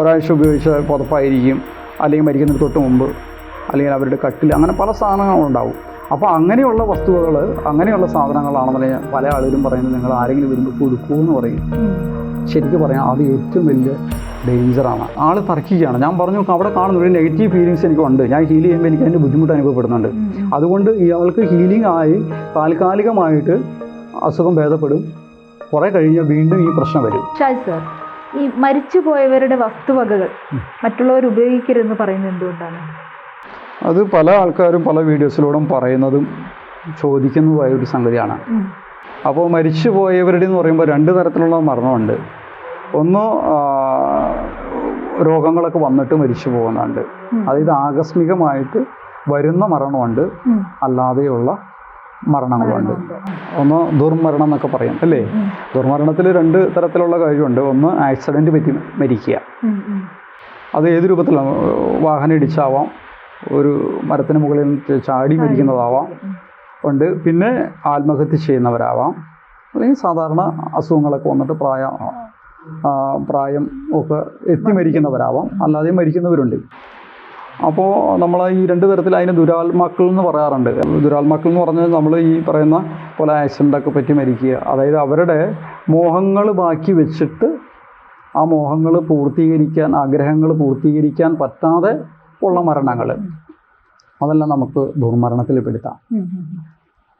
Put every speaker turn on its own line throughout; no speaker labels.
ഒരാഴ്ച ഉപയോഗിച്ച പുതപ്പായിരിക്കും അല്ലെങ്കിൽ മരിക്കുന്നതിന് തൊട്ട് മുമ്പ് അല്ലെങ്കിൽ അവരുടെ കട്ടിൽ അങ്ങനെ പല സാധനങ്ങളുണ്ടാവും അപ്പോൾ അങ്ങനെയുള്ള വസ്തുവകൾ അങ്ങനെയുള്ള സാധനങ്ങളാണെന്നുണ്ടെങ്കിൽ പല ആളുകളും പറയുന്നത്. നിങ്ങൾ ആരെങ്കിലും വരുമ്പോൾ കൊടുക്കൂ എന്ന് പറയും. ശരിക്കും പറയാം അത് ഏറ്റവും വലിയ ഡേഞ്ചറാണ് ആൾ തർക്കിക്കുകയാണ്. ഞാൻ പറഞ്ഞു അവിടെ കാണുന്ന ഒരു നെഗറ്റീവ് ഫീലിങ്സ് എനിക്കുണ്ട് ഞാൻ ഹീൽ ചെയ്യുമ്പോൾ എനിക്ക് അതിന്റെ ബുദ്ധിമുട്ട് അനുഭവപ്പെടുന്നുണ്ട്. അതുകൊണ്ട് ഇയാൾക്ക് ഹീലിംഗ് ആയി താൽക്കാലികമായിട്ട് അസുഖം ഭേദപ്പെടും. കുറേ കഴിഞ്ഞാൽ വീണ്ടും ഈ പ്രശ്നം വരും.
ഈ മരിച്ചുപോയവരുടെ വസ്തുവകകൾ മറ്റുള്ളവർ ഉപയോഗിക്കരുതെന്ന് പറയുന്നത് എന്തുകൊണ്ടാണ്?
അത് പല ആൾക്കാരും പല വീഡിയോസിലൂടെ പറയുന്നതും ചോദിക്കുന്നതുമായ ഒരു സംഗതിയാണ് അപ്പോൾ മരിച്ചുപോയവരുടെ എന്ന് പറയുമ്പോൾ രണ്ട് തരത്തിലുള്ള മരണമുണ്ട്. ഒന്ന് രോഗങ്ങളൊക്കെ വന്നിട്ട് മരിച്ചു പോകുന്നുണ്ട്. അതായത് ആകസ്മികമായിട്ട് വരുന്ന മരണമുണ്ട്. അല്ലാതെയുള്ള മരണങ്ങളുണ്ട്. ഒന്ന് ദുർമരണം എന്നൊക്കെ പറയാം അല്ലേ? ദുർമരണത്തിൽ രണ്ട് തരത്തിലുള്ള കാര്യമുണ്ട് ഒന്ന് ആക്സിഡന്റ് പറ്റി മരിക്കുക. അത് ഏത് രൂപത്തിലാണ് വാഹനം ഇടിച്ചാവാം ഒരു മരത്തിന് മുകളിൽ ചാടി മരിക്കുന്നതാവാം. ഉണ്ട്. പിന്നെ ആത്മഹത്യ ചെയ്യുന്നവരാവാം. അല്ലെങ്കിൽ സാധാരണ അസുഖങ്ങളൊക്കെ വന്നിട്ട് പ്രായ പ്രായം ഒക്കെ എത്തി മരിക്കുന്നവരാവാം. അല്ലാതെ മരിക്കുന്നവരുണ്ട്. അപ്പോൾ നമ്മൾ ഈ രണ്ട് തരത്തിൽ അതിന് ദുരാത്മാക്കൾ എന്ന് പറയാറുണ്ട്. ദുരാത്മാക്കൾ എന്ന് പറഞ്ഞാൽ നമ്മൾ ഈ പറയുന്ന പോലെ ആക്സിഡന്റൊക്കെ പറ്റി മരിക്കുക. അതായത് അവരുടെ മോഹങ്ങൾ ബാക്കി വെച്ചിട്ട് ആ മോഹങ്ങൾ പൂർത്തീകരിക്കാൻ ആഗ്രഹങ്ങൾ പൂർത്തീകരിക്കാൻ പറ്റാതെ ഉള്ള മരണങ്ങൾ അതെല്ലാം നമുക്ക് ദുർമരണത്തിൽ പെടുത്താം.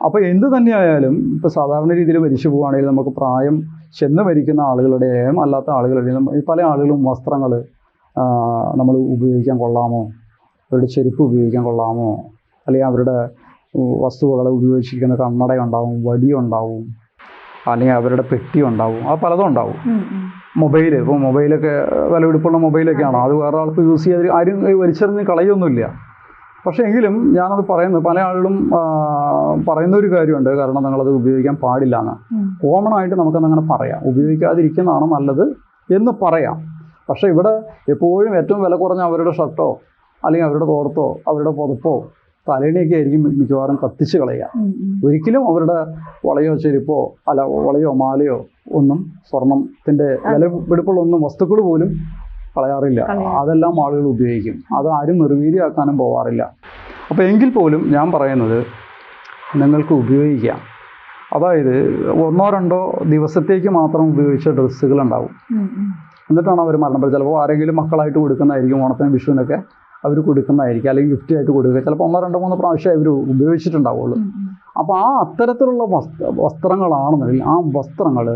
അപ്പോൾ എന്ത് തന്നെയായാലും ഇപ്പോൾ സാധാരണ രീതിയിൽ മരിച്ചു പോവുകയാണെങ്കിൽ നമുക്ക് പ്രായം ചെന്ന് മരിക്കുന്ന ആളുകളുടെയും അല്ലാത്ത ആളുകളുടെയും ഈ പല ആളുകളും വസ്ത്രങ്ങൾ നമ്മൾ ഉപയോഗിക്കാൻ കൊള്ളാമോ? അവരുടെ ചെരുപ്പ് ഉപയോഗിക്കാൻ കൊള്ളാമോ? അല്ലെങ്കിൽ അവരുടെ വസ്തുവകൾ ഉപയോഗിച്ചിരിക്കുന്ന കണ്ണട ഉണ്ടാവും വടി ഉണ്ടാവും അല്ലെങ്കിൽ അവരുടെ പെട്ടി ഉണ്ടാവും അത് പലതും ഉണ്ടാവും. മൊബൈൽ ഇപ്പോൾ മൊബൈലൊക്കെ വിലപിടിപ്പുള്ള മൊബൈലൊക്കെയാണോ അത് വേറെ ആൾക്ക് യൂസ് ചെയ്ത് ആരും വലിച്ചെറിഞ്ഞ് കളയൊന്നുമില്ല. പക്ഷേ എങ്കിലും ഞാനത് പറയുന്നത് പല ആളുകളും പറയുന്ന ഒരു കാര്യമുണ്ട്. കാരണം നിങ്ങളത് ഉപയോഗിക്കാൻ പാടില്ല എന്ന്. കോമൺ ആയിട്ട് നമുക്കത് അങ്ങനെ പറയാം. ഉപയോഗിക്കാതിരിക്കുന്നതാണ് നല്ലത് എന്ന് പറയാം. പക്ഷേ ഇവിടെ എപ്പോഴും ഏറ്റവും വില കുറഞ്ഞ അവരുടെ ഷർട്ടോ അല്ലെങ്കിൽ അവരുടെ തോർത്തോ അവരുടെ പുതപ്പോ തലേണിയൊക്കെ ആയിരിക്കും മിക്കവാറും കത്തിച്ച് കളയുക. ഒരിക്കലും അവരുടെ വളയോ ചെരുപ്പോ അല്ല വളയോ മാലയോ ഒന്നും സ്വർണത്തിന്റെ വില പിടിപ്പുള്ള ഒന്നും വസ്തുക്കൾ പോലും കളയാറില്ല. അതെല്ലാം ആളുകൾ ഉപയോഗിക്കും. അത് ആരും നിർവീര്യമാക്കാനും പോവാറില്ല. അപ്പോൾ എങ്കിൽ പോലും ഞാൻ പറയുന്നത് നിങ്ങൾക്ക് ഉപയോഗിക്കാം. അതായത് ഒന്നോ രണ്ടോ ദിവസത്തേക്ക് മാത്രം ഉപയോഗിച്ച ഡ്രസ്സുകളുണ്ടാവും
ഉം. ഉം.
എന്നിട്ടാണ് അവർ മരണപ്പെട്ടത് ചിലപ്പോൾ ആരെങ്കിലും മക്കളായിട്ട് കൊടുക്കുന്നതായിരിക്കും ഓണത്തിനും വിഷുവിനൊക്കെ. അവർ കൊടുക്കുന്നതായിരിക്കും അല്ലെങ്കിൽ ഗിഫ്റ്റ് ആയിട്ട് കൊടുക്കുക ചിലപ്പോൾ ഒന്നോ രണ്ടോ മൂന്നോ പ്രാവശ്യം അവർ ഉപയോഗിച്ചിട്ടുണ്ടാവുള്ളൂ. അപ്പോൾ ആ അത്തരത്തിലുള്ള വസ്ത്ര വസ്ത്രങ്ങളാണെന്നുണ്ടെങ്കിൽ ആ വസ്ത്രങ്ങൾ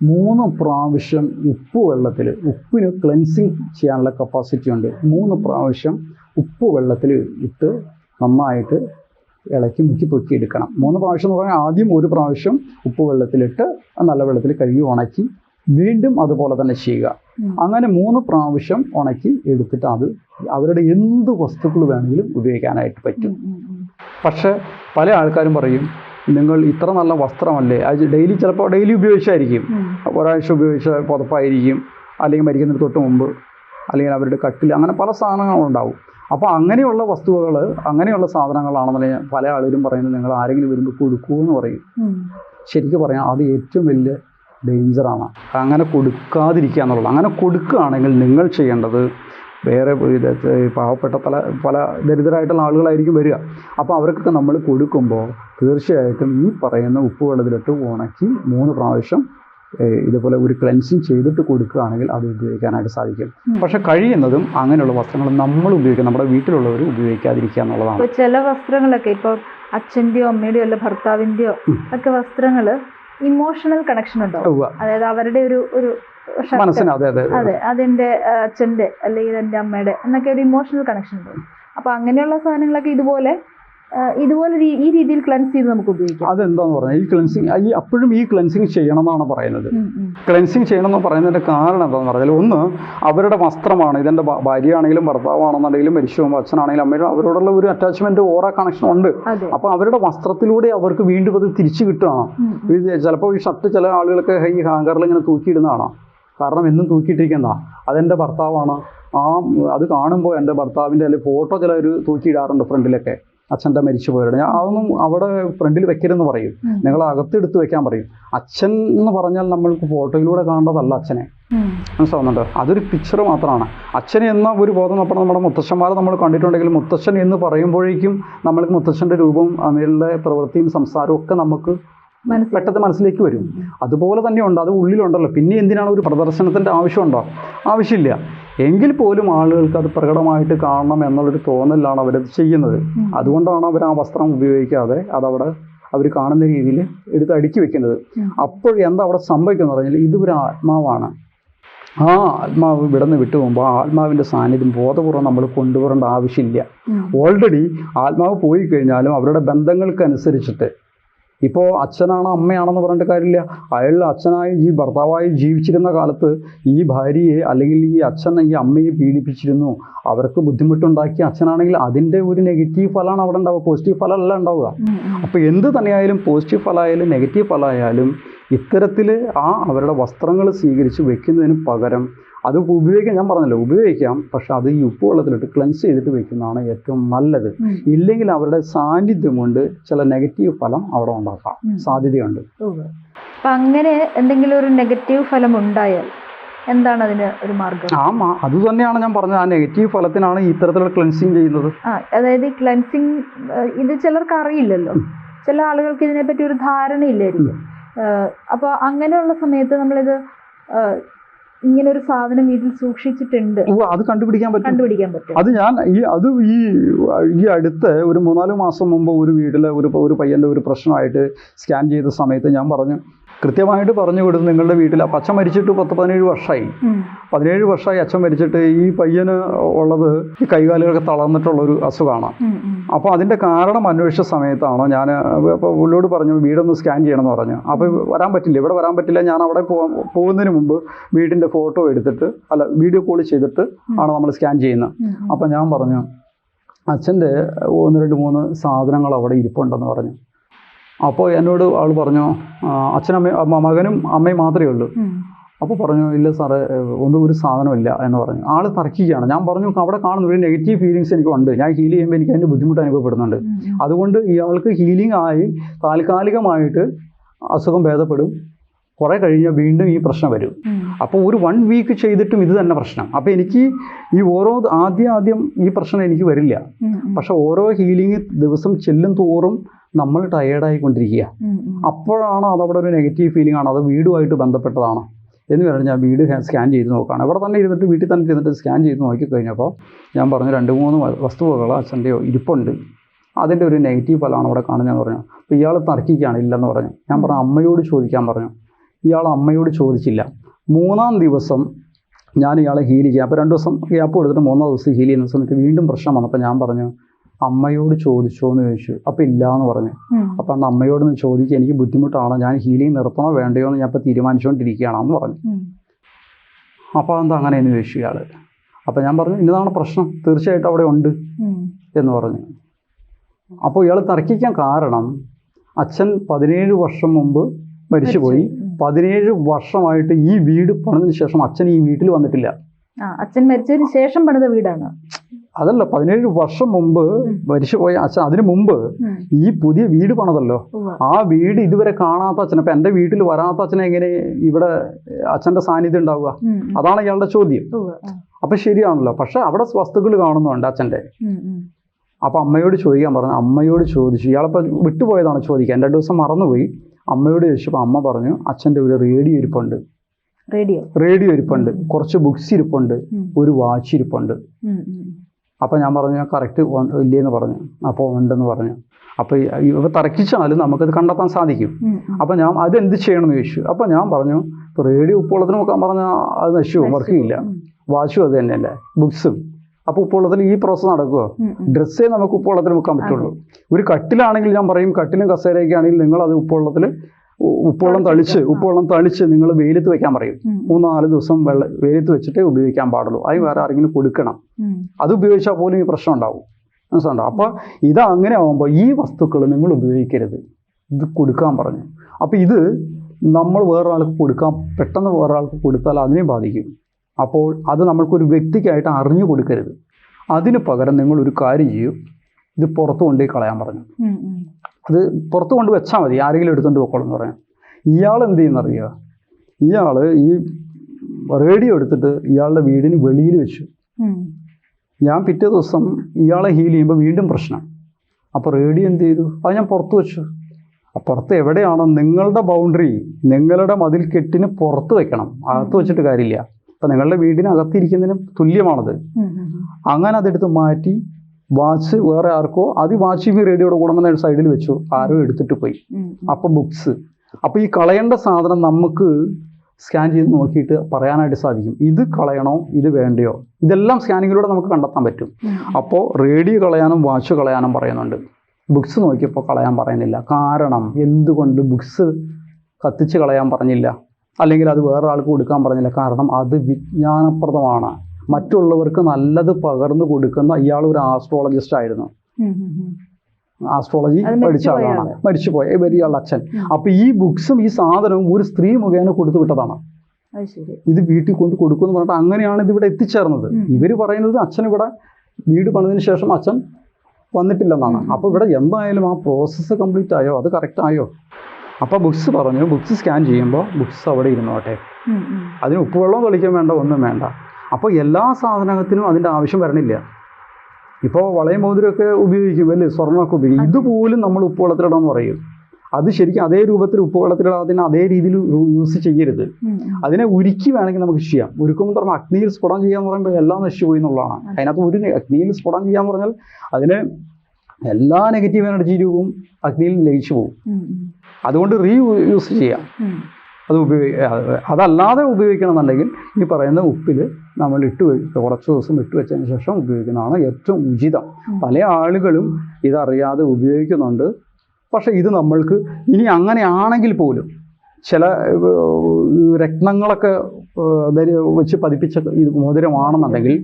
മൂന്ന് പ്രാവശ്യം ഉപ്പ് വെള്ളത്തിൽ ഉപ്പിന് ക്ലെൻസിങ് ചെയ്യാനുള്ള കപ്പാസിറ്റി ഉണ്ട് മൂന്ന് പ്രാവശ്യം ഉപ്പ് വെള്ളത്തിൽ ഇട്ട് നന്നായിട്ട് ഇളക്കി മുക്കി പൊക്കി എടുക്കണം മൂന്ന് പ്രാവശ്യം എന്ന് പറഞ്ഞാൽ ആദ്യം ഒരു പ്രാവശ്യം ഉപ്പ് വെള്ളത്തിലിട്ട് നല്ല വെള്ളത്തിൽ കഴുകി ഉണക്കി വീണ്ടും അതുപോലെ തന്നെ ചെയ്യുക. അങ്ങനെ മൂന്ന് പ്രാവശ്യം ഉണക്കി എടുത്തിട്ട് അത് അവരുടെ എന്ത് വസ്തുക്കൾ വേണമെങ്കിലും ഉപയോഗിക്കാനായിട്ട് പറ്റും. പക്ഷേ പല ആൾക്കാരും പറയും നിങ്ങൾ ഇത്ര നല്ല വസ്ത്രമല്ലേ? അത് ഡെയിലി ചിലപ്പോൾ ഡെയിലി ഉപയോഗിച്ചായിരിക്കും. ഒരാഴ്ച ഉപയോഗിച്ച പുതപ്പായിരിക്കും അല്ലെങ്കിൽ മരിക്കുന്നതിന് തൊട്ട് മുമ്പ് അല്ലെങ്കിൽ അവരുടെ കട്ടിൽ അങ്ങനെ പല സാധനങ്ങളുണ്ടാവും അപ്പോൾ അങ്ങനെയുള്ള വസ്തുവകൾ അങ്ങനെയുള്ള സാധനങ്ങളാണെന്നുണ്ടെങ്കിൽ പല ആളുകളും പറയുന്നത്. നിങ്ങൾ ആരെങ്കിലും വരുമ്പോൾ കൊടുക്കൂ എന്ന് പറയും. ശരിക്കും പറയാം അത് ഏറ്റവും വലിയ ഡേഞ്ചറാണ് അങ്ങനെ കൊടുക്കാതിരിക്കുക എന്നുള്ളത്. അങ്ങനെ കൊടുക്കുകയാണെങ്കിൽ നിങ്ങൾ ചെയ്യേണ്ടത് വേറെ പാവപ്പെട്ട പല പല ദരിദ്രരായിട്ടുള്ള ആളുകളായിരിക്കും വരിക. അപ്പോൾ അവർക്കൊക്കെ നമ്മൾ കൊടുക്കുമ്പോൾ തീർച്ചയായിട്ടും ഈ പറയുന്ന ഉപ്പ് വെള്ളത്തിലിട്ട് ഉണക്കി മൂന്ന് പ്രാവശ്യം ഇതുപോലെ ഒരു ക്ലെൻസിങ് ചെയ്തിട്ട് കൊടുക്കുകയാണെങ്കിൽ അത് ഉപയോഗിക്കാനായിട്ട് സാധിക്കും. പക്ഷെ കഴിയുന്നതും അങ്ങനെയുള്ള വസ്ത്രങ്ങൾ നമ്മൾ ഉപയോഗിക്കുക നമ്മുടെ വീട്ടിലുള്ളവർ ഉപയോഗിക്കാതിരിക്കുക എന്നുള്ളതാണ്.
ചില വസ്ത്രങ്ങളൊക്കെ ഇപ്പോൾ അച്ഛന്റെയോ അമ്മയുടെയോ അല്ല ഭർത്താവിന്റെയോ. ഒക്കെ വസ്ത്രങ്ങൾ ഇമോഷണൽ കണക്ഷൻ ഉണ്ടാവും അതായത് അവരുടെ ഒരു ഒരു
അതെ അതെ
അതെ. അതെന്റെ അച്ഛന്റെ അല്ലെങ്കിൽ എന്റെ അമ്മയുടെ എന്നൊക്കെ ഒരു ഇമോഷണൽ കണക്ഷൻ ഉണ്ട്. അപ്പൊ അങ്ങനെയുള്ള സാധനങ്ങളൊക്കെ ഇതുപോലെ ഇതുപോലെ ഈ രീതിയിൽ ക്ലൻസ് ചെയ്ത് നമുക്ക് ഉപയോഗിക്കാം.
അതെന്താന്ന് പറഞ്ഞാൽ ഈ ക്ലൻസിങ് ഈ അപ്പോഴും ഈ ക്ലൻസിങ് ചെയ്യണം എന്നാണ് പറയുന്നത്.
ക്ലൻസിങ് ഉം.
ക്ലെൻസിങ് ചെയ്യണം എന്ന് പറയുന്നതിന്റെ കാരണം എന്താണെന്ന് പറഞ്ഞാൽ ഒന്ന് അവരുടെ വസ്ത്രമാണ് ഇതെന്റെ ഭാര്യയാണെങ്കിലും ഭർത്താവാണെന്നുണ്ടെങ്കിലും മരിച്ചു പോകുമ്പോൾ അച്ഛനാണെങ്കിലും അമ്മയും അവരോടുള്ള ഒരു അറ്റാച്ച്മെന്റ് ഓറ കണക്ഷൻ ഉണ്ട്.
അപ്പൊ
അപ്പോൾ അവരുടെ വസ്ത്രത്തിലൂടെ അവർക്ക് വീണ്ടും അത് തിരിച്ചു കിട്ടുകയാണ്. ഇത് ചിലപ്പോൾ ഈ ഷർട്ട് ചില ആളുകളൊക്കെ ഈ ഹാങ്കറിൽ ഇങ്ങനെ തൂക്കിയിടുന്നതാണ്. കാരണം എന്നും തൂക്കിയിട്ടിരിക്കുന്ന അതെന്റെ ഭർത്താവാണ്. ആ അത് കാണുമ്പോൾ എന്റെ ഭർത്താവിന്റെ അല്ലെങ്കിൽ ഫോട്ടോ ചില ചിലർ തൂക്കിയിടാറുണ്ട് ഫ്രണ്ടിലൊക്കെ അച്ഛന്റെ മരിച്ചു പോയവരുടെ. ഞാൻ അതൊന്നും അവിടെ ഫ്രണ്ടിൽ വെക്കരുതെന്ന് പറയും. നിങ്ങൾ അകത്തെടുത്ത് വെക്കാൻ പറയും. അച്ഛൻ എന്ന് പറഞ്ഞാൽ നമ്മൾക്ക് ഫോട്ടോയിലൂടെ കാണേണ്ടതല്ല അച്ഛനെ. മനസ്സിലാവുന്നുണ്ട്? അതൊരു പിക്ചർ മാത്രമാണ്. അച്ഛൻ എന്ന ഒരു ബോധം അപ്പോൾ നമ്മുടെ മുത്തശ്ശന്മാരെ നമ്മൾ കണ്ടിട്ടുണ്ടെങ്കിൽ മുത്തശ്ശൻ എന്ന് പറയുമ്പോഴേക്കും നമ്മൾക്ക് മുത്തശ്ശന്റെ രൂപം അമ്മയുടെ പ്രവൃത്തിയും സംസാരവും ഒക്കെ നമുക്ക്. പെട്ടെന്ന് മനസ്സിലേക്ക് വരും. അതുപോലെ തന്നെ ഉണ്ട്. അത് ഉള്ളിലുണ്ടല്ലോ. പിന്നെ എന്തിനാണ് ഒരു പ്രദർശനത്തിന്റെ ആവശ്യമുണ്ടോ? ആവശ്യമില്ല. എങ്കിൽ പോലും ആളുകൾക്ക് അത് പ്രകടമായിട്ട് കാണണം എന്നുള്ളൊരു തോന്നലാണ് അവരത് ചെയ്യുന്നത്. അതുകൊണ്ടാണ് അവർ ആ വസ്ത്രം ഉപയോഗിക്കാതെ അതവിടെ അവർ കാണുന്ന രീതിയിൽ എടുത്ത് അടുക്കി വെക്കുന്നത്. അപ്പോൾ എന്താ അവിടെ സംഭവിക്കുന്നത് പറഞ്ഞാൽ ഒരു ആത്മാവാണ്. ആ ആത്മാവ് വിടന്ന് വിട്ടു പോകുമ്പോൾ ആ ആത്മാവിന്റെ സാന്നിധ്യം ബോധപൂർവം നമ്മൾ കൊണ്ടുവരേണ്ട ആവശ്യമില്ല. ഓൾറെഡി ആത്മാവ് പോയി കഴിഞ്ഞാലും അവരുടെ ബന്ധങ്ങൾക്കനുസരിച്ചിട്ട് ഇപ്പോൾ അച്ഛനാണ് അമ്മയാണെന്ന് പറഞ്ഞിട്ട് കാര്യമില്ല. അയാൾ അച്ഛനായി ഈ ഭർത്താവായി ജീവിച്ചിരുന്ന കാലത്ത് ഈ ഭാര്യയെ അല്ലെങ്കിൽ ഈ അച്ഛൻ ഈ അമ്മയെ പീഡിപ്പിച്ചിരുന്നു. അവർക്ക് ബുദ്ധിമുട്ടുണ്ടാക്കി അച്ഛനാണെങ്കിൽ അതിന്റെ ഒരു നെഗറ്റീവ് ഫലമാണ് അവിടെ ഉണ്ടാവുക. പോസിറ്റീവ് ഫലമല്ല ഉണ്ടാവുക. അപ്പോൾ എന്ത് തന്നെയായാലും പോസിറ്റീവ് ഫലമായാലും നെഗറ്റീവ് ഫലമായാലും ഇത്തരത്തിൽ ആ അവരുടെ വസ്ത്രങ്ങൾ സ്വീകരിച്ച് വെക്കുന്നതിന് പകരം അത് ഉപയോഗിക്കാം ഞാൻ പറഞ്ഞല്ലോ ഉപയോഗിക്കാം പക്ഷെ അത് ഈ ഉപ്പ് വെള്ളത്തിലിട്ട് ക്ലെൻസ് ചെയ്തിട്ട് വെക്കുന്നതാണ് ഏറ്റവും നല്ലത്. ഇല്ലെങ്കിൽ അവരുടെ സാന്നിധ്യം കൊണ്ട് ചില നെഗറ്റീവ് ഫലം അവിടെ ഉണ്ടാക്കാം. സാധ്യതയുണ്ട്.
അപ്പൊ അങ്ങനെ എന്തെങ്കിലും ഒരു നെഗറ്റീവ് ഫലം ഉണ്ടായാൽ എന്താണ് അതിന് ഒരു മാർഗം?
ആ അത് തന്നെയാണ് ഞാൻ പറഞ്ഞത്. ആ നെഗറ്റീവ് ഫലത്തിനാണ് ഇത്തരത്തിലുള്ള ക്ലെൻസിങ് ചെയ്യുന്നത്.
അതായത് ഈ ക്ലൻസിങ് ഇത് ചിലർക്ക് അറിയില്ലല്ലോ. ചില ആളുകൾക്ക് ഇതിനെപ്പറ്റി ഒരു ധാരണയില്ലായിരിക്കും. അപ്പൊ അങ്ങനെയുള്ള സമയത്ത് നമ്മളിത് ഇങ്ങനെ ഒരു സാധനം വീട്ടിൽ സൂക്ഷിച്ചിട്ടുണ്ട്.
ഓ അത് കണ്ടുപിടിക്കാൻ പറ്റും.
കണ്ടുപിടിക്കാൻ പറ്റും.
അത് ഞാൻ ഈ അത് ഈ ഈ അടുത്ത ഒരു മൂന്നാൽ മാസം മുമ്പ് ഒരു വീട്ടിലെ ഒരു ഒരു പയ്യന്റെ ഒരു പ്രശ്നമായിട്ട് സ്കാൻ ചെയ്ത സമയത്ത് ഞാൻ പറഞ്ഞു കൃത്യമായിട്ട് പറഞ്ഞു കൊടുത്തു നിങ്ങളുടെ വീട്ടിൽ ആ അച്ഛൻ മരിച്ചിട്ട് പത്ത് പതിനേഴ് വർഷമായി. പതിനേഴ് വർഷമായി അച്ഛൻ മരിച്ചിട്ട് ഈ പയ്യന് ഉള്ളത് ഈ കൈകാലുകളൊക്കെ തളർന്നിട്ടുള്ളൊരു അസുഖമാണ്. അപ്പോൾ അതിന്റെ കാരണം അന്വേഷിച്ച സമയത്താണ്? ഞാൻ അപ്പോൾ പുള്ളിയോട് പറഞ്ഞു വീടൊന്ന് സ്കാൻ ചെയ്യണമെന്ന് പറഞ്ഞു. അപ്പോൾ വരാൻ പറ്റില്ല ഇവിടെ വരാൻ പറ്റില്ല ഞാൻ അവിടെ പോകാൻ പോകുന്നതിന് മുമ്പ് വീടിന്റെ ഫോട്ടോ എടുത്തിട്ട് അല്ല വീഡിയോ കോൾ ചെയ്തിട്ട് ആണ് നമ്മൾ സ്കാൻ ചെയ്യുന്നത്.
ഉം.
ഞാൻ പറഞ്ഞു അച്ഛന്റെ ഒന്ന് രണ്ട് മൂന്ന് സാധനങ്ങൾ അവിടെ ഇരിപ്പുണ്ടെന്ന് പറഞ്ഞു. അപ്പോൾ എന്നോട് ആൾ പറഞ്ഞു അച്ഛനമ്മ മകനും അമ്മയും മാത്രമേ ഉള്ളൂ. അപ്പോൾ പറഞ്ഞു ഇല്ല സാറേ ഒന്നും ഒരു സാധനമില്ല എന്ന് പറഞ്ഞു. ആൾ തർക്കിക്കുകയാണ്. ഞാൻ പറഞ്ഞു അവിടെ കാണുന്ന ഒരു നെഗറ്റീവ് ഫീലിങ്സ് എനിക്ക് ഉണ്ട് ഞാൻ ഹീൽ ചെയ്യുമ്പോൾ എനിക്ക് അതിന്റെ ബുദ്ധിമുട്ട് അനുഭവപ്പെടുന്നുണ്ട്. അതുകൊണ്ട് ഇയാൾക്ക് ഹീലിംഗ് ആയി താൽക്കാലികമായിട്ട് അസുഖം ഭേദപ്പെടും. കുറേ കഴിഞ്ഞാൽ വീണ്ടും ഈ പ്രശ്നം വരും. അപ്പോൾ ഒരു വൺ വീക്ക് ചെയ്തിട്ടും ഇത് തന്നെ പ്രശ്നം. അപ്പോൾ എനിക്ക് ഈ ഓരോ ആദ്യം ആദ്യം ഈ പ്രശ്നം എനിക്ക് വരില്ല. പക്ഷെ ഓരോ ഹീലിംഗ് ദിവസം ചെല്ലും തോറും നമ്മൾ ടയേർഡായിക്കൊണ്ടിരിക്കുക. അപ്പോഴാണ് അതവിടെ ഒരു നെഗറ്റീവ് ഫീലിംഗ് ആണ്. അത് വീടുമായിട്ട് ബന്ധപ്പെട്ടതാണ്. എന്ന് പറഞ്ഞാൽ ഞാൻ വീട് സ്കാൻ ചെയ്ത് നോക്കുകയാണ്. അവിടെ തന്നെ ഇരുന്നിട്ട് വീട്ടിൽ തന്നെ ഇരുന്നിട്ട് സ്കാൻ ചെയ്ത് നോക്കിക്കഴിഞ്ഞപ്പോൾ ഞാൻ പറഞ്ഞു രണ്ട് മൂന്ന് വസ്തുവകൾ അച്ഛന്റെയോ ഇരിപ്പുണ്ട്. അതിന്റെ ഒരു നെഗറ്റീവ് ഫലമാണ് അവിടെ കാണുന്നതെന്ന് പറഞ്ഞു. അപ്പോൾ ഇയാൾ തർക്കിക്കുകയാണ് ഇല്ലെന്ന് പറഞ്ഞു. ഞാൻ പറഞ്ഞു അമ്മയോട് ചോദിക്കാൻ പറഞ്ഞു. ഇയാൾ അമ്മയോട് ചോദിച്ചില്ല. മൂന്നാം ദിവസം ഞാൻ ഇയാളെ ഹീൽ ചെയ്യാം. അപ്പോൾ രണ്ട് ദിവസം ഗ്യാപ്പ് കൊടുത്തിട്ട് മൂന്നാം ദിവസം ഹീൽ ചെയ്യുന്ന സമയത്ത് വീണ്ടും പ്രശ്നം വന്നപ്പോൾ ഞാൻ പറഞ്ഞു അമ്മയോട് ചോദിച്ചോ എന്ന് ചോദിച്ചു. അപ്പൊ ഇല്ല എന്ന് പറഞ്ഞു അപ്പൊ അന്ന് അമ്മയോട് ചോദിക്കുക എനിക്ക് ബുദ്ധിമുട്ടാണോ ഞാൻ ഹീലിംഗ് നിർത്തണോ വേണ്ടയോ എന്ന് ഞാൻ ഇപ്പൊ തീരുമാനിച്ചുകൊണ്ടിരിക്കുകയാണെന്ന് പറഞ്ഞു.
അപ്പൊ
അതെന്താ അങ്ങനെ അങ്ങനെയെന്ന് ചോദിച്ചു ഇയാൾ. അപ്പൊ ഞാൻ പറഞ്ഞു ഇന്നതാണ് പ്രശ്നം തീർച്ചയായിട്ടും അവിടെ ഉണ്ട്. എന്ന് പറഞ്ഞു. അപ്പോൾ ഇയാൾ തർക്കിക്കാൻ കാരണം അച്ഛൻ പതിനേഴ് വർഷം മുമ്പ് മരിച്ചുപോയി. പതിനേഴ് വർഷമായിട്ട് ഈ വീട് പണിതിന് ശേഷം അച്ഛൻ ഈ വീട്ടിൽ വന്നിട്ടില്ല.
അച്ഛൻ മരിച്ചതിന് ശേഷം പണിത വീടാണ്.
അതല്ല പതിനേഴ് വർഷം മുമ്പ് മരിച്ചുപോയ അച്ഛൻ അതിനു മുമ്പ് ഈ പുതിയ വീട് പണതല്ലോ. ആ വീട് ഇതുവരെ കാണാത്ത അച്ഛൻ അപ്പം എന്റെ വീട്ടിൽ വരാത്ത അച്ഛനെ എങ്ങനെ ഇവിടെ അച്ഛന്റെ സാന്നിധ്യം ഉണ്ടാവുക. അതാണ് ഇയാളുടെ ചോദ്യം. അപ്പൊ ശരിയാണല്ലോ. പക്ഷെ അവിടെ വസ്തുക്കൾ കാണുന്നുണ്ട്
അച്ഛന്റെ.
അപ്പം അമ്മയോട് ചോദിക്കാൻ പറഞ്ഞു. അമ്മയോട് ചോദിച്ചു. ഇയാളപ്പോൾ വിട്ടുപോയതാണ് ചോദിക്കാൻ. രണ്ടു ദിവസം മറന്നുപോയി. അമ്മയോട് ചോദിച്ചപ്പോൾ അമ്മ പറഞ്ഞു അച്ഛന്റെ ഒരു റേഡിയോ ഇരിപ്പുണ്ട്.
റേഡിയോ.
റേഡിയോ ഇരിപ്പുണ്ട്. കുറച്ച് ബുക്സ് ഇരിപ്പുണ്ട്. ഒരു വാച്ച് ഇരിപ്പുണ്ട്. അപ്പോൾ ഞാൻ പറഞ്ഞു ഞാൻ കറക്റ്റ് ഇല്ലേന്ന് പറഞ്ഞു. അപ്പോൾ ഉണ്ടെന്ന് പറഞ്ഞു. അപ്പോൾ ഇവ തർക്കിച്ചാലും നമുക്കത് കണ്ടെത്താൻ സാധിക്കും. അപ്പോൾ ഞാൻ അതെന്ത് ചെയ്യണമെന്ന് ചോദിച്ചു. അപ്പോൾ ഞാൻ പറഞ്ഞു ഇപ്പോൾ റേഡിയോ ഉപ്പുവെള്ളത്തിന് നോക്കാൻ പറഞ്ഞാൽ അത് നശിച്ചു വർക്ക് ഇല്ല
ഉം,
വാച്ചും അത് തന്നെയല്ലേ? ബുക്സും. അപ്പോൾ ഉപ്പുവെള്ളത്തിൽ ഈ പ്രോസസ്സ് നടക്കുമോ. ഡ്രസ്സേ നമുക്ക് ഉപ്പുവെള്ളത്തിൽ വെക്കാൻ പറ്റുള്ളൂ. ഒരു കട്ടിലാണെങ്കിൽ ഞാൻ പറയും കട്ടിലും കസേരയൊക്കെ ആണെങ്കിൽ നിങ്ങൾ അത് ഉപ്പുവെള്ളത്തിൽ ഉപ്പുവെള്ളം തളിച്ച്. ഉപ്പുവെള്ളം തളിച്ച് നിങ്ങൾ വെയിലത്ത് വെക്കാൻ പറയും. മൂന്നാൽ ദിവസം വെള്ളം വെയിലത്ത് വെച്ചിട്ടേ ഉപയോഗിക്കാൻ പാടുള്ളൂ. അത് വേറെ ആരെങ്കിലും കൊടുക്കണം. അത് ഉപയോഗിച്ചാൽ പോലും ഈ പ്രശ്നം ഉണ്ടാവും. മനസ്സിലുണ്ടോ അപ്പോൾ ഇത് അങ്ങനെ ആകുമ്പോൾ ഈ വസ്തുക്കൾ നിങ്ങൾ ഉപയോഗിക്കരുത്. ഇത് കൊടുക്കാൻ പറഞ്ഞു. അപ്പോൾ ഇത് നമ്മൾ വേറൊരാൾക്ക് കൊടുക്കാൻ പെട്ടെന്ന് വേറൊരാൾക്ക് കൊടുത്താൽ അതിനെ ബാധിക്കും. അപ്പോൾ അത് നമ്മൾക്കൊരു വ്യക്തിക്കായിട്ട് അറിഞ്ഞു കൊടുക്കരുത്. അതിന് പകരം നിങ്ങൾ ഒരു കാര്യം ചെയ്യും. ഇത് പുറത്തു കൊണ്ടുപോയി കളയാൻ പറഞ്ഞു. അത് പുറത്ത് കൊണ്ട് വെച്ചാൽ മതി ആരെങ്കിലും എടുത്തുകൊണ്ട് പോക്കോളെന്ന് പറയാം. ഇയാൾ എന്ത് ചെയ്യുന്നറിയുക ഇയാൾ ഈ റേഡിയോ എടുത്തിട്ട് ഇയാളുടെ വീടിന് വെളിയിൽ വെച്ചു. ഞാൻ പിറ്റേ ദിവസം ഇയാളെ ഹീൽ ചെയ്യുമ്പോൾ വീണ്ടും പ്രശ്നം. അപ്പോൾ റേഡിയോ എന്ത് ചെയ്തു? അത് ഞാൻ പുറത്ത് വെച്ചു. അപ്പുറത്ത് പുറത്ത് എവിടെയാണോ നിങ്ങളുടെ ബൗണ്ടറി നിങ്ങളുടെ മതിൽ കെട്ടിന് പുറത്ത് വെക്കണം. അകത്ത് വെച്ചിട്ട് കാര്യമില്ല. അപ്പം നിങ്ങളുടെ വീടിനകത്തിരിക്കുന്നതിന് തുല്യമാണത്.
ഉം, ഉം, ഉം.
അങ്ങനെ അതെടുത്ത് മാറ്റി വാച്ച് വേറെ ആർക്കോ അത് വാച്ച് റേഡിയോയുടെ കൂടെ സൈഡിൽ വെച്ചു. ആരോ എടുത്തിട്ട് പോയി. അപ്പം ബുക്സ് അപ്പോൾ ഈ കളയേണ്ട സാധനം നമുക്ക് സ്കാൻ ചെയ്ത് നോക്കിയിട്ട് പറയാനായിട്ട് സാധിക്കും. ഇത് കളയണോ? ഇത് വേണ്ടയോ? ഇതെല്ലാം സ്കാനിങ്ങിലൂടെ നമുക്ക് കണ്ടെത്താൻ പറ്റും. അപ്പോൾ റേഡിയോ കളയാനും വാച്ച് കളയാനും പറയുന്നുണ്ട്. ബുക്സ് നോക്കിയപ്പോൾ കളയാൻ പറയുന്നില്ല. കാരണം എന്തുകൊണ്ട് ബുക്സ് കത്തിച്ച് കളയാൻ പറഞ്ഞില്ല? അല്ലെങ്കിൽ അത് വേറൊരാൾക്ക് കൊടുക്കാൻ പറഞ്ഞില്ല. കാരണം അത് വിജ്ഞാനപ്രദമാണ്. മറ്റുള്ളവർക്ക് നല്ലത് പകർന്നു കൊടുക്കുന്ന ഇയാൾ ഒരു ആസ്ട്രോളജിസ്റ്റ് ആയിരുന്നു. ആസ്ട്രോളജി പഠിച്ച ആളാണ്.
ആൾ.
മരിച്ചുപോയ ഇയാളുടെ അച്ഛൻ. അപ്പൊ ഈ ബുക്സും ഈ സാധനവും ഒരു സ്ത്രീ മുഖേന കൊടുത്തു വിട്ടതാണ്. ഇത് വീട്ടിൽ കൊണ്ട് കൊടുക്കുമെന്ന് പറഞ്ഞിട്ട് അങ്ങനെയാണ് ഇത് ഇവിടെ എത്തിച്ചേർന്നത്. ഇവർ പറയുന്നത് അച്ഛൻ ഇവിടെ വീട് പണിതിന് ശേഷം അച്ഛൻ വന്നിട്ടില്ലെന്നാണ്.
അപ്പൊ
അപ്പോൾ ഇവിടെ എന്തായാലും ആ പ്രോസസ്സ് കംപ്ലീറ്റ് ആയോ? അത് കറക്റ്റ് ആയോ? അപ്പോൾ ബുക്സ് പറഞ്ഞു. ബുക്സ് സ്കാൻ ചെയ്യുമ്പോൾ ബുക്സ് അവിടെ ഇരുന്നോട്ടെ. അതിന് ഉപ്പുവെള്ളം തെളിക്കാൻ വേണ്ട ഒന്നും വേണ്ട. അപ്പോൾ എല്ലാ സാധനത്തിനും അതിന്റെ ആവശ്യം വരണില്ല. ഇപ്പോൾ വളയം മോതിരമൊക്കെ ഉപയോഗിക്കും അല്ലേ? സ്വർണമൊക്കെ ഉപയോഗിക്കും. ഇതുപോലും നമ്മൾ ഉപ്പുവെള്ളത്തിലിടാന്ന് പറയും. അത് ശരിക്കും അതേ രൂപത്തിൽ ഉപ്പുവെള്ളത്തിലിടാതിന് അതേ രീതിയിൽ യൂസ് ചെയ്യരുത്. അതിനെ ഉരുക്കി വേണമെങ്കിൽ നമുക്ക് ചെയ്യാം. ഉരുക്കുമ്പോൾ പറഞ്ഞാൽ അഗ്നിയിൽ സ്ഫുടം ചെയ്യാന്ന് പറയുമ്പോൾ എല്ലാം നശിച്ചു പോയി എന്നുള്ളതാണ് അതിനകത്ത് ഒരു അഗ്നിയിൽ സ്ഫുടം ചെയ്യാന്ന് പറഞ്ഞാൽ അതിന് എല്ലാ നെഗറ്റീവ് എനർജി രൂപവും അഗ്നിയിൽ ലയിച്ചു പോകും. അതുകൊണ്ട് റീ യൂസ് ചെയ്യാം. അത് ഉപയോഗി അത് അതല്ലാതെ ഉപയോഗിക്കണമെന്നുണ്ടെങ്കിൽ ഈ പറയുന്ന ഉപ്പിൽ നമ്മൾ ഇട്ട് കുറച്ച് ദിവസം ഇട്ട് വെച്ചതിന് ശേഷം ഉപയോഗിക്കുന്നതാണ് ഏറ്റവും ഉചിതം. പല ആളുകളും ഇതറിയാതെ ഉപയോഗിക്കുന്നുണ്ട് പക്ഷേ ഇത് നമ്മൾക്ക് ഇനി അങ്ങനെയാണെങ്കിൽ പോലും ചില രത്നങ്ങളൊക്കെ വെച്ച് പതിപ്പിച്ച ഇത് മോതിരമാണെന്നുണ്ടെങ്കിൽ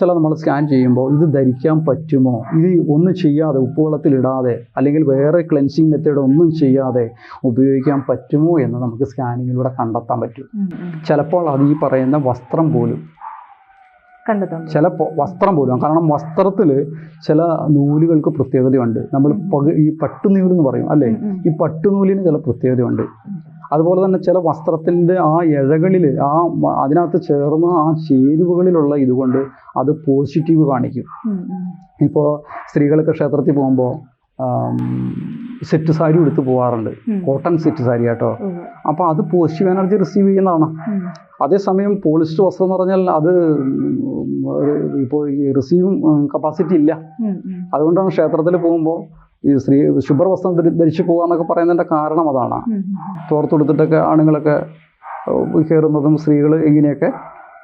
ചില നമ്മൾ സ്കാൻ ചെയ്യുമ്പോൾ ഇത് ധരിക്കാൻ പറ്റുമോ? ഇത് ഒന്നും ചെയ്യാതെ ഉപ്പുവെള്ളത്തിലിടാതെ അല്ലെങ്കിൽ വേറെ ക്ലെൻസിങ് മെത്തേഡ് ഒന്നും ചെയ്യാതെ ഉപയോഗിക്കാൻ പറ്റുമോ എന്ന് നമുക്ക് സ്കാനിങ്ങിലൂടെ കണ്ടെത്താൻ പറ്റും. ചിലപ്പോൾ അത് ഈ പറയുന്ന വസ്ത്രം പോലും
കണ്ടെത്താം.
ചിലപ്പോൾ വസ്ത്രം പോലും കാരണം വസ്ത്രത്തിൽ ചില നൂലുകൾക്ക് പ്രത്യേകതയുണ്ട്. നമ്മൾ ഈ പട്ടുനൂലെന്ന് പറയും അല്ലേ. ഈ പട്ടുനൂലിന് ചില പ്രത്യേകതയുണ്ട്. അതുപോലെ തന്നെ ചില വസ്ത്രത്തിന്റെ ആ ഇഴകളിൽ ആ അതിനകത്ത് ചേർന്ന ആ ചേരുവകളിലുള്ള ഇതുകൊണ്ട് അത് പോസിറ്റീവ് കാണിക്കും. ഇപ്പോൾ സ്ത്രീകളൊക്കെ ക്ഷേത്രത്തിൽ പോകുമ്പോൾ സെറ്റ് സാരി എടുത്ത് പോകാറുണ്ട് കോട്ടൺ സെറ്റ് സാരി കേട്ടോ. അപ്പോൾ അത് പോസിറ്റീവ് എനർജി റിസീവ് ചെയ്യുന്നതാണ്. അതേസമയം പോളിസ്റ്റർ വസ്ത്രം എന്ന് പറഞ്ഞാൽ അത് ഇപ്പോൾ റിസീവ് കപ്പാസിറ്റി ഇല്ല. അതുകൊണ്ടാണ് ക്ഷേത്രത്തിൽ പോകുമ്പോൾ ഈ സ്ത്രീ ശുഭ്രവസ്ത്രം ധരിച്ചു ധരിച്ചു എന്നൊക്കെ പറയുന്നതിന്റെ കാരണം അതാണ്.
തോർത്തു കൊടുത്തിട്ടൊക്കെ
തോർത്തെടുത്തിട്ടൊക്കെ ആണുങ്ങളൊക്കെ കയറുന്നതും സ്ത്രീകൾ ഇങ്ങനെയൊക്കെ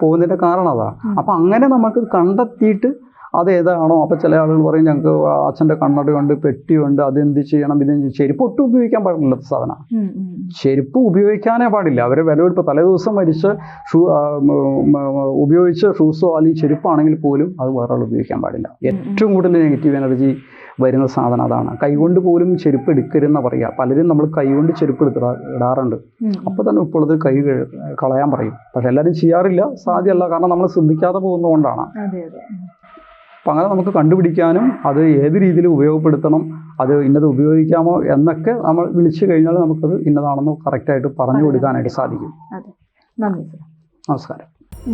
പോകുന്നതിന്റെ കാരണം അതാണ്. അപ്പം അങ്ങനെ നമുക്ക് കണ്ടെത്തിയിട്ട് അത് ഏതാണോ അപ്പം ചില ആളുകൾ പറയും ഞങ്ങൾക്ക് അച്ഛന്റെ കണ്ണടയുണ്ട് പെട്ടിയുണ്ട് അതെന്ത് ചെയ്യണം? ഇത് ചെരുപ്പ് ഒട്ടും ഉപയോഗിക്കാൻ പാടില്ലാത്ത സാധനം. ചെരുപ്പ് ഉപയോഗിക്കാനേ പാടില്ല. അവരെ വിലവെടുപ്പ് തലേ ദിവസം മരിച്ച് ഷൂ ഉപയോഗിച്ച ഷൂസോ അല്ലെങ്കിൽ ചെരുപ്പാണെങ്കിൽ പോലും അത് വേറെ ഉപയോഗിക്കാൻ പാടില്ല. ഏറ്റവും കൂടുതൽ നെഗറ്റീവ് എനർജി വരുന്ന സാധനം അതാണ്. കൈകൊണ്ട് പോലും ചെരുപ്പ് എടുക്കരുതെന്ന് പറയുക പലരും നമ്മൾ കൈകൊണ്ട് ചെരുപ്പ് എടുത്തിടാ ഇടാറുണ്ട്. അപ്പോൾ തന്നെ ഇപ്പോഴത്തെ കൈ കളയാൻ പറയും. പക്ഷെ എല്ലാവരും ചെയ്യാറില്ല സാധ്യമല്ല കാരണം നമ്മൾ ശ്രദ്ധിക്കാതെ പോകുന്നതുകൊണ്ടാണ്. അപ്പം അങ്ങനെ നമുക്ക് കണ്ടുപിടിക്കാനും അത് ഏത് രീതിയിൽ ഉപയോഗപ്പെടുത്തണം അത് ഇന്നത് ഉപയോഗിക്കാമോ എന്നൊക്കെ നമ്മൾ വിളിച്ചു കഴിഞ്ഞാൽ നമുക്കത് ഇന്നതാണെന്ന് കറക്റ്റായിട്ട് പറഞ്ഞു കൊടുക്കാനായിട്ട് സാധിക്കും. നമസ്കാരം.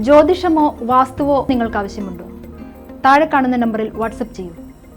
ജ്യോതിഷമോ വാസ്തുവോ നിങ്ങൾക്ക് ആവശ്യമുണ്ടോ? താഴെ കാണുന്ന നമ്പറിൽ വാട്സപ്പ് ചെയ്യൂ.